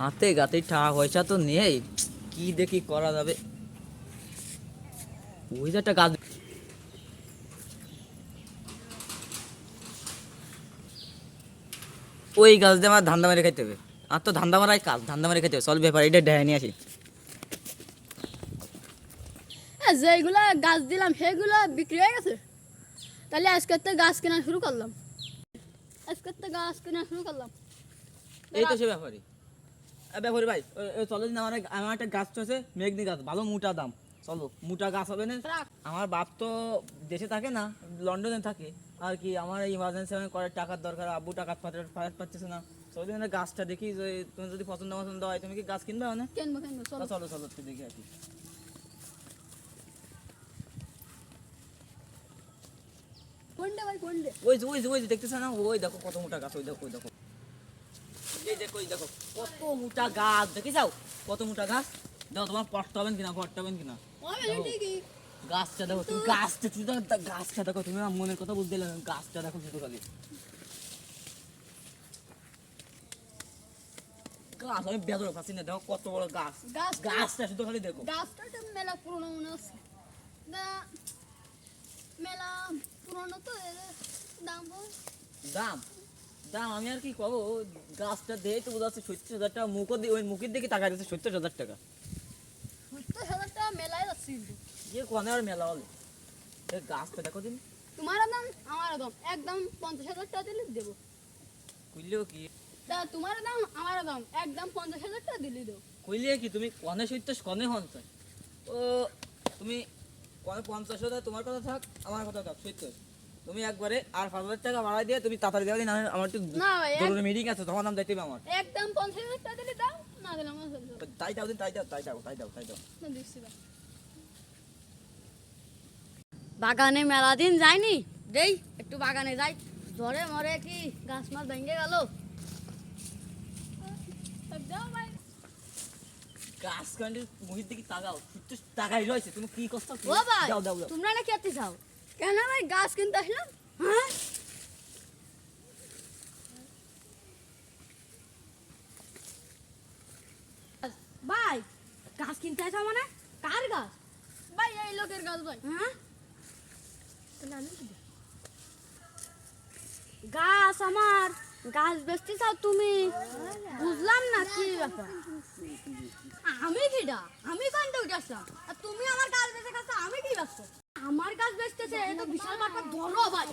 হাতে গাতে টাকা পয়সা তো নেই। কি দেখি করা যাবে? ওই যে একটা গাছ ওই গাছ দিয়ে আমার ধান্দা মেরে খাইতে হবে। আর তো ধান্দা মারাই কাজ ধান্দা মেরে খাইতে হবে। চল ব্যাপার এটা ডেহে নিয়ে আসি। হ্যাঁ যেগুলো গাছ দিলাম সেগুলো বিক্রি হয়ে গেছে? তাহলে আজকে তো গাছ কেনা শুরু করলাম। আজকে তো গাছ কেনা শুরু করলাম। এই তো সে ব্যাপারই। ব্যাপারি ভাই চলো দিন আমার আমার একটা গাছ আছে মেঘনি গাছ ভালো মোটা দাম। চলো মোটা গাছ হবে না। আমার বাপ তো দেশে থাকে না লন্ডনে থাকে। আর কি আমার ইমার্জেন্সি আমি করার টাকার দরকার আব্বু টাকা ফায়ার পাচ্ছে না। চলো দিন একটা গাছটা দেখি যে তুমি যদি পছন্দ পছন্দ হয় তুমি কি গাছ কিনবে না কেনবো কেনবো চলো। চলো চলো দেখি আর কি। ওই যে ওই যে ওই যে দেখতেছ না? ওই দেখো কত মোটা গাছ ওই দেখো ওই দেখো। এই দেখো ওই দেখো কত মোটা গাছ দেখি যাও কত মোটা গাছ। দেখো তোমার পড়তে হবেন কিনা পড়তে হবেন কিনা? গাছটা দেখো তুমি গাছটা শুধু গাছটা দেখো তুমি আমার মনের কথা বুঝতে দিলে গাছটা দেখো শুধু খালি। গাছ আমি বেদর পাচ্ছি না দেখো কত বড় গাছ। গাছ গাছটা শুধু খালি দেখো। গাছটা মেলা পুরনো মনে হচ্ছে। দা মেলা পুরনো তো দাম দাম? দাম আমি আর কি কবো গাছটা দিয়ে তো বোঝা যাচ্ছে সত্তর হাজার টাকা মুখও দিয়ে ওই মুখের দিকে টাকা দিচ্ছে সত্তর হাজার টাকা। সত্তর হাজার টাকা মেলায় যাচ্ছে ইয়ে কোনে আর মেলা হলে? গাছটা দেখো দিন তোমার দাম আমার দাম। একদম পঞ্চাশ হাজার টাকা দিলে দেবো। কইলেও কি? তা তোমার দাম আমার দাম। একদম পঞ্চাশ হাজার টাকা দিলে দেবো। কইলে কি তুমি কনে সত্তর কনে পঞ্চাশ? ও তুমি কনে পঞ্চাশ হাজার তোমার কথা থাক আমার কথা থাক সত্তর। তুমি একবারে আর পাঁচ হাজার টাকা বাড়াই দিয়ে তুমি তাড়াতাড়ি দেওয়া না আমার একটু না জরুরি মিটিং আছে তখন দাম দিতে হবে আমার। একদম পঞ্চাশ হাজার টাকা দিলে দাও না দিলে আমার চলবে তাই দাও দিন তাই দাও তাই দাও তাই দাও তাই দাও। না দিচ্ছি বাগানে মেলা দিন যায়নি দেই একটু বাগানে যাই। ঝড়ে মরে কি গাছ মাছ ভেঙে গেল? গাছ কান্ডের মুহির দিকে তাকাও টাকাই রয়েছে তুমি কি করছ? ও ভাই দাও দাও দাও তোমরা না খেতে চাও কেন ভাই গাছ কিনতে আসলাম হ্যাঁ ভাই গাছ কিনতে আসা মানে কার গাছ ভাই এই লোকের গাছ ভাই হ্যাঁ গাছ আমার গাছ বেচতে চাও তুমি বুঝলাম না কি ব্যাপার আমি কিডা আমি কান্দে উঠে আসলাম আর তুমি আমার গাছ বেচে গেছো আমি কি ব্যস্ত আমার গাছ বেচতেছে এ বিশাল ব্যাপার ধরো ভাই।